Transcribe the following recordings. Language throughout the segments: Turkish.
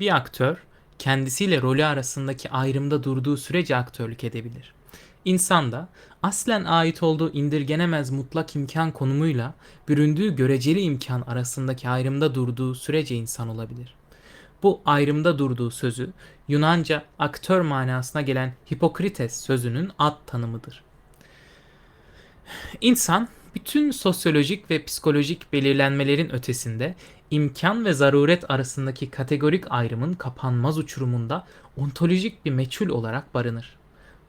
Bir aktör kendisiyle rolü arasındaki ayrımda durduğu sürece aktörlük edebilir. İnsan da aslen ait olduğu indirgenemez mutlak imkan konumuyla büründüğü göreceli imkan arasındaki ayrımda durduğu sürece insan olabilir. Bu ayrımda durduğu sözü Yunanca aktör manasına gelen Hipokrites sözünün ad tanımıdır. İnsan bütün sosyolojik ve psikolojik belirlenmelerin ötesinde imkan ve zaruret arasındaki kategorik ayrımın kapanmaz uçurumunda ontolojik bir meçhul olarak barınır.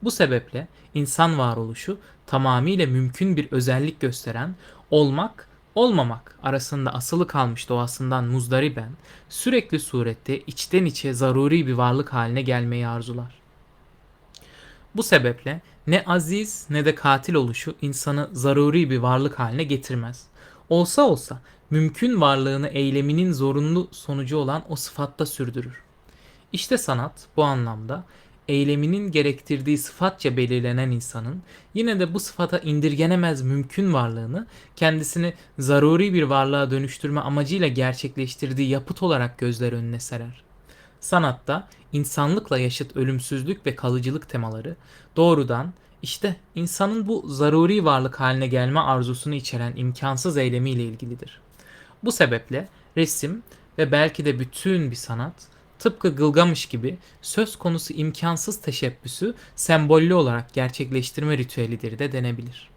Bu sebeple insan varoluşu tamamıyla mümkün bir özellik gösteren olmak olmamak arasında asılı kalmış doğasından muzdariben sürekli surette içten içe zaruri bir varlık haline gelmeyi arzular. Bu sebeple ne aziz ne de katil oluşu insanı zaruri bir varlık haline getirmez. Olsa olsa mümkün varlığını eyleminin zorunlu sonucu olan o sıfatta sürdürür. İşte sanat bu anlamda eyleminin gerektirdiği sıfatça belirlenen insanın yine de bu sıfata indirgenemez mümkün varlığını kendisini zaruri bir varlığa dönüştürme amacıyla gerçekleştirdiği yapıt olarak gözler önüne serer. Sanatta insanlıkla yaşıt ölümsüzlük ve kalıcılık temaları doğrudan işte insanın bu zaruri varlık haline gelme arzusunu içeren imkansız eylemiyle ilgilidir. Bu sebeple resim ve belki de bütün bir sanat tıpkı Gılgamış gibi söz konusu imkansız teşebbüsü sembollü olarak gerçekleştirme ritüelidir de denebilir.